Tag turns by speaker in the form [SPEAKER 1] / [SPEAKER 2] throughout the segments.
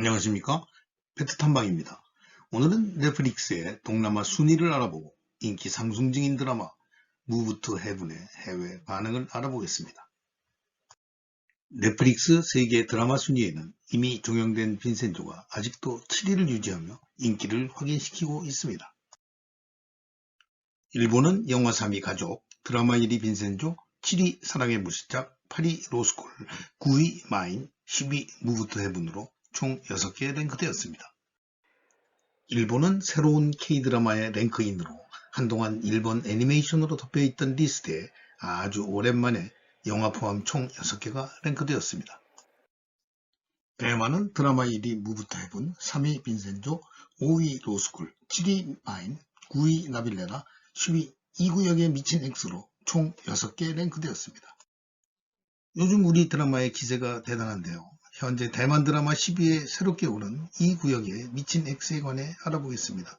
[SPEAKER 1] 안녕하십니까? 페트탐방입니다. 오늘은 넷플릭스의 동남아 순위를 알아보고 인기 상승 중인 드라마 무브 투 헤븐의 해외 반응을 알아보겠습니다. 넷플릭스 세계 드라마 순위에는 이미 종영된 빈센조가 아직도 7위를 유지하며 인기를 확인시키고 있습니다. 일본은 영화 3위 가족, 드라마 1위 빈센조, 7위 사랑의 무시작, 8위 로스쿨, 9위 마인, 10위 무브 투 헤븐으로 총 6개 랭크되었습니다. 일본은 새로운 K드라마의 랭크인으로 한동안 일본 애니메이션으로 덮여있던 리스트에 아주 오랜만에 영화 포함 총 6개가 랭크되었습니다. 대만은 드라마 1위 무부터 해본 3위 빈센조, 5위 로스쿨, 7위 마인, 9위 나빌레라, 10위 이구역에 미친 X로 총 6개 랭크되었습니다. 요즘 우리 드라마의 기세가 대단한데요. 현재 대만 드라마 10위에 새롭게 오른 이 구역의 미친 X에 관해 알아보겠습니다.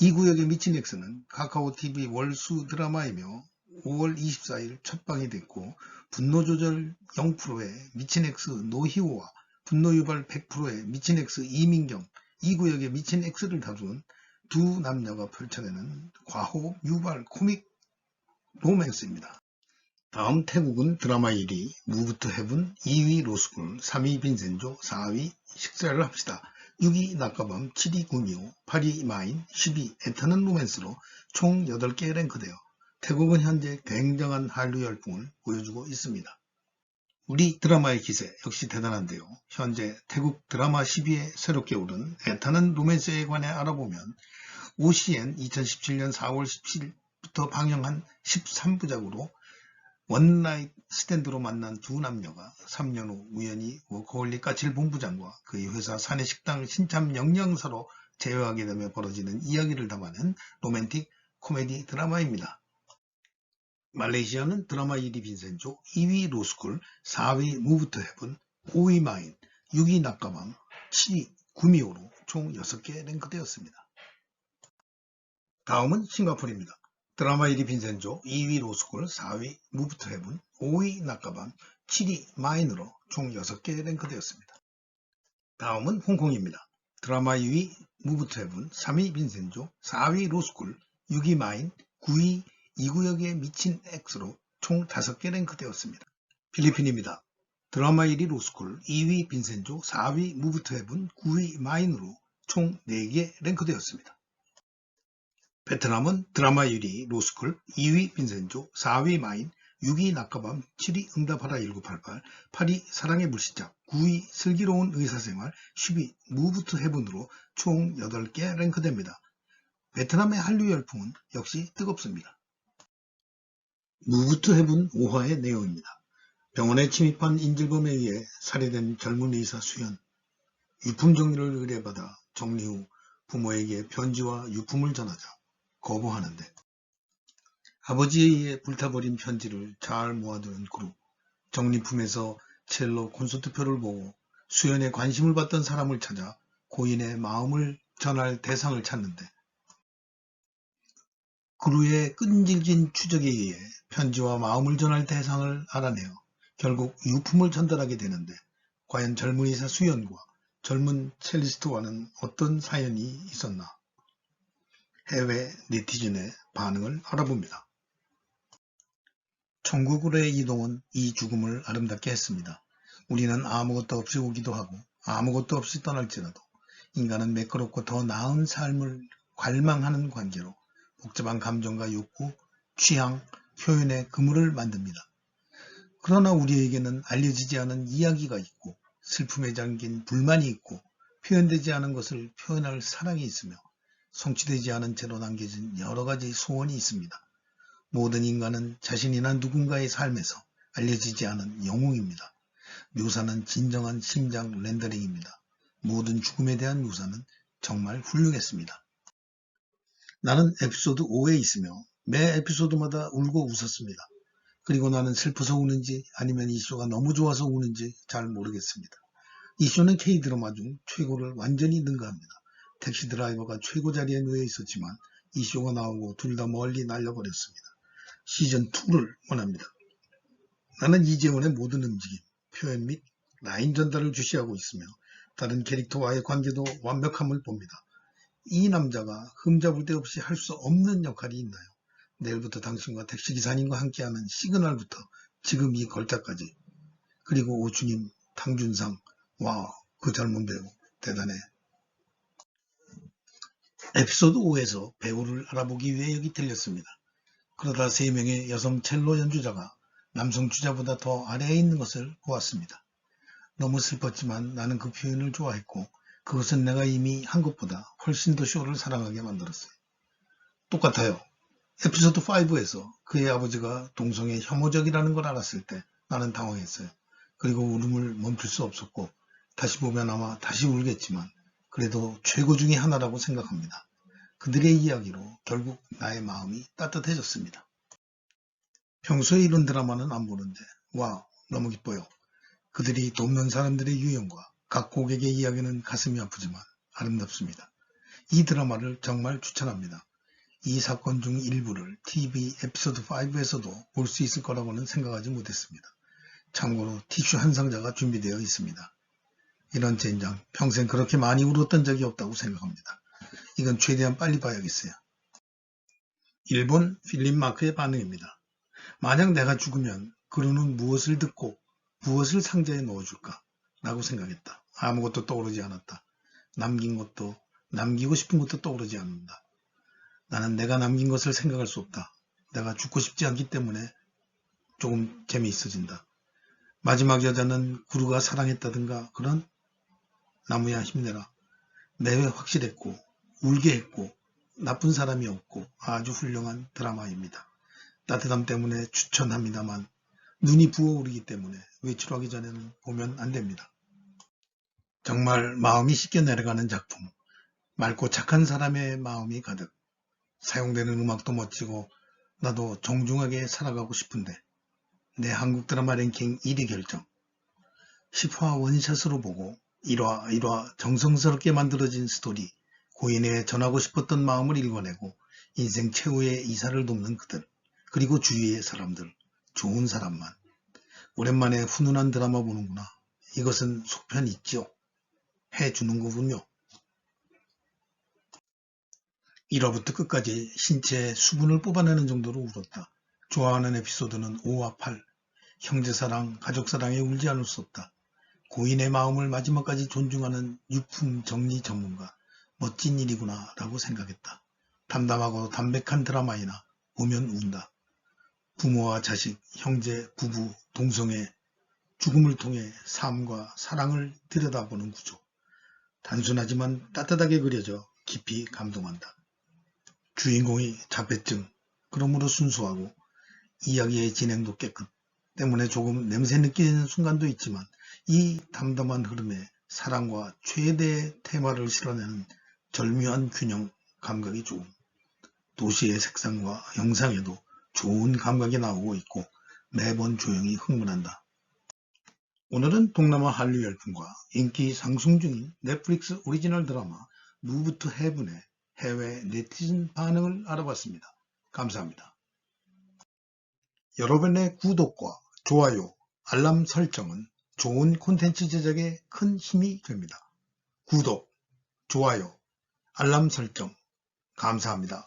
[SPEAKER 1] 이 구역의 미친 X는 카카오TV 월수 드라마이며 5월 24일 첫 방이 됐고 분노조절 0%의 미친 X 노희호와 분노유발 100%의 미친 X 이민경 이 구역의 미친 X를 다루는 두 남녀가 펼쳐내는 과호 유발 코믹 로맨스입니다. 다음 태국은 드라마 1위 무부터 해븐 2위 로스쿨 3위 빈센조 4위 식사를 합시다 6위 낙가밤 7위 구미호 8위 마인 10위 애타는 로맨스로 총 8개 랭크되어 태국은 현재 굉장한 한류 열풍을 보여주고 있습니다. 우리 드라마의 기세 역시 대단한데요. 현재 태국 드라마 10위에 새롭게 오른 애타는 로맨스에 관해 알아보면 OCN 2017년 4월 17일부터 방영한 13부작으로 원나잇 스탠드로 만난 두 남녀가 3년 후 우연히 워커홀릭 까칠 본부장과 그의 회사 사내 식당 신참 영영사로 재회하게 되며 벌어지는 이야기를 담아낸 로맨틱 코미디 드라마입니다. 말레이시아는 드라마 1위 빈센조, 2위 로스쿨, 4위 무브터 헤븐, 5위 마인, 6위 낙가밤, 7위 구미호로 총 6개 랭크되었습니다. 다음은 싱가포르입니다. 드라마 1위 빈센조, 2위 로스쿨, 4위 무브트 헤븐, 5위 낙가밤, 7위 마인으로 총 6개 랭크되었습니다. 다음은 홍콩입니다. 드라마 2위 무브트 헤븐, 3위 빈센조, 4위 로스쿨, 6위 마인, 9위 이구역의 미친 X로 총 5개 랭크되었습니다. 필리핀입니다. 드라마 1위 로스쿨, 2위 빈센조, 4위 무브트 헤븐, 9위 마인으로 총 4개 랭크되었습니다. 베트남은 드라마 1위 로스쿨, 2위 빈센조, 4위 마인, 6위 낙가밤, 7위 응답하라 1988, 8위 사랑의 불시작, 9위 슬기로운 의사생활, 10위 무브트 헤븐으로 총 8개 랭크됩니다. 베트남의 한류 열풍은 역시 뜨겁습니다. 무브트 헤븐 5화의 내용입니다. 병원에 침입한 인질범에 의해 살해된 젊은 의사 수연, 유품 정리를 의뢰받아 정리 후 부모에게 편지와 유품을 전하자 거부하는데 아버지에 의해 불타버린 편지를 잘 모아두는 그룹 정리품에서 첼로 콘서트표를 보고 수연의 관심을 받던 사람을 찾아 고인의 마음을 전할 대상을 찾는데 그루의 끈질긴 추적에 의해 편지와 마음을 전할 대상을 알아내어 결국 유품을 전달하게 되는데 과연 젊은이사 수연과 젊은 첼리스트와는 어떤 사연이 있었나 해외 네티즌의 반응을 알아봅니다. 천국으로의 이동은 이 죽음을 아름답게 했습니다. 우리는 아무것도 없이 오기도 하고 아무것도 없이 떠날지라도 인간은 매끄럽고 더 나은 삶을 관망하는 관계로 복잡한 감정과 욕구, 취향, 표현의 그물을 만듭니다. 그러나 우리에게는 알려지지 않은 이야기가 있고 슬픔에 잠긴 불만이 있고 표현되지 않은 것을 표현할 사랑이 있으며 성취되지 않은 채로 남겨진 여러 가지 소원이 있습니다. 모든 인간은 자신이나 누군가의 삶에서 알려지지 않은 영웅입니다. 묘사는 진정한 심장 렌더링입니다. 모든 죽음에 대한 묘사는 정말 훌륭했습니다. 나는 에피소드 5에 있으며 매 에피소드마다 울고 웃었습니다. 그리고 나는 슬퍼서 우는지 아니면 이 쇼가 너무 좋아서 우는지 잘 모르겠습니다. 이 쇼는 K드라마 중 최고를 완전히 능가합니다. 택시 드라이버가 최고 자리에 누워 있었지만 이 쇼가 나오고 둘 다 멀리 날려버렸습니다. 시즌2를 원합니다. 나는 이재원의 모든 움직임, 표현 및 라인 전달을 주시하고 있으며 다른 캐릭터와의 관계도 완벽함을 봅니다. 이 남자가 흠잡을 데 없이 할 수 없는 역할이 있나요? 내일부터 당신과 택시기사님과 함께하는 시그널부터 지금 이 걸작까지 그리고 오주님, 탕준상 와그 젊은 배우 대단해 에피소드 5에서 배우를 알아보기 위해 여기 들렸습니다. 그러다 3명의 여성 첼로 연주자가 남성 주자보다 더 아래에 있는 것을 보았습니다. 너무 슬펐지만 나는 그 표현을 좋아했고 그것은 내가 이미 한 것보다 훨씬 더 쇼를 사랑하게 만들었어요. 똑같아요. 에피소드 5에서 그의 아버지가 동성애 혐오적이라는 걸 알았을 때 나는 당황했어요. 그리고 울음을 멈출 수 없었고 다시 보면 아마 다시 울겠지만 그래도 최고 중의 하나라고 생각합니다. 그들의 이야기로 결국 나의 마음이 따뜻해졌습니다. 평소에 이런 드라마는 안 보는데 와 너무 기뻐요. 그들이 돕는 사람들의 유형과 각 고객의 이야기는 가슴이 아프지만 아름답습니다. 이 드라마를 정말 추천합니다. 이 사건 중 일부를 TV 에피소드 5에서도 볼 수 있을 거라고는 생각하지 못했습니다. 참고로 티슈 한 상자가 준비되어 있습니다. 이런 젠장 평생 그렇게 많이 울었던 적이 없다고 생각합니다. 이건 최대한 빨리 봐야겠어요. 일본 필립 마크의 반응입니다. 만약 내가 죽으면 그루는 무엇을 듣고 무엇을 상자에 넣어줄까? 라고 생각했다. 아무것도 떠오르지 않았다. 남긴 것도 남기고 싶은 것도 떠오르지 않는다. 나는 내가 남긴 것을 생각할 수 없다. 내가 죽고 싶지 않기 때문에 조금 재미있어진다. 마지막 여자는 구루가 사랑했다든가 그런 나무야 힘내라. 매회 확실했고 울게 했고 나쁜 사람이 없고 아주 훌륭한 드라마입니다. 따뜻함 때문에 추천합니다만 눈이 부어오르기 때문에 외출하기 전에는 보면 안 됩니다. 정말 마음이 씻겨 내려가는 작품. 맑고 착한 사람의 마음이 가득. 사용되는 음악도 멋지고 나도 정중하게 살아가고 싶은데 내 한국 드라마 랭킹 1위 결정. 10화 원샷으로 보고 1화 1화 정성스럽게 만들어진 스토리 고인에 전하고 싶었던 마음을 읽어내고 인생 최후의 이사를 돕는 그들 그리고 주위의 사람들 좋은 사람만. 오랜만에 훈훈한 드라마 보는구나. 이것은 속편 있죠. 해주는 거군요. 1화부터 끝까지 신체의 수분을 뽑아내는 정도로 울었다. 좋아하는 에피소드는 5와 8 형제사랑 가족사랑에 울지 않을 수 없다 고인의 마음을 마지막까지 존중하는 유품 정리 전문가 멋진 일이구나 라고 생각했다 담담하고 담백한 드라마이나 보면 운다 부모와 자식, 형제, 부부, 동성애, 죽음을 통해 삶과 사랑을 들여다보는 구조. 단순하지만 따뜻하게 그려져 깊이 감동한다. 주인공이 자폐증, 그러므로 순수하고 이야기의 진행도 깨끗 때문에 조금 냄새 느끼는 순간도 있지만 이 담담한 흐름에 사랑과 최대의 테마를 실어내는 절묘한 균형 감각이 좋음. 도시의 색상과 영상에도 좋은 감각이 나오고 있고 매번 조용히 흥분한다. 오늘은 동남아 한류 열풍과 인기 상승 중인 넷플릭스 오리지널 드라마 무브 투 헤븐의 해외 네티즌 반응을 알아봤습니다. 감사합니다. 여러분의 구독과 좋아요, 알람 설정은 좋은 콘텐츠 제작에 큰 힘이 됩니다. 구독, 좋아요, 알람 설정 감사합니다.